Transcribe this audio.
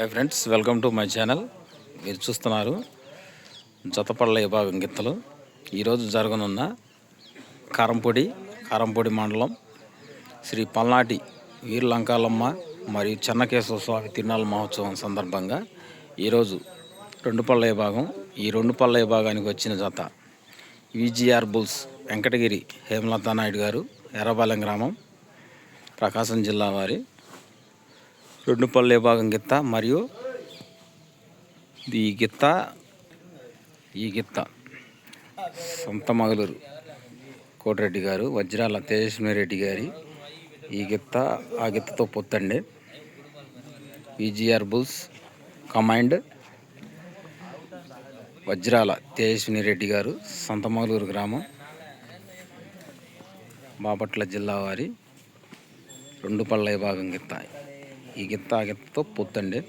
Hi friends welcome to my channel మీరు చూస్తున్నారు జతపళ్ళ విభాగం గిత్తలు ఈరోజు జరగనున్న కారంపొడి కారంపొడి మండలం శ్రీ పల్నాటి వీర్లంకాలమ్మ మరియు చెన్నకేశవ స్వామి తిరునాళ్ళ మహోత్సవం సందర్భంగా ఈరోజు రెండు పళ్ళ విభాగం ఈ రెండు పళ్ళ విభాగానికి వచ్చిన జత విజిఆర్ బుల్స్ వెంకటగిరి హేమలతా నాయుడు గారు ఎర్రబాలెం గ్రామం ప్రకాశం జిల్లా వారి రెండు పళ్ళ విభాగం గిత్త మరియు ఈ గిత్త ఈ గిత్త. సొంత మగలూరు. కోటిరెడ్డి గారు వజ్రాల తేజస్వి రెడ్డి గారి ఈ గిత్త ఆ గిత్తతో పొత్తండి. VGR bulls command Vajrala Tejaswini Reddy గారు సంతమగలూరు గ్రామం బాపట్ల జిల్లా వారి రెండు పళ్ళ విభాగం గిత్త. ఈ గిత్త ఆ గిత్తతో పొత్తండి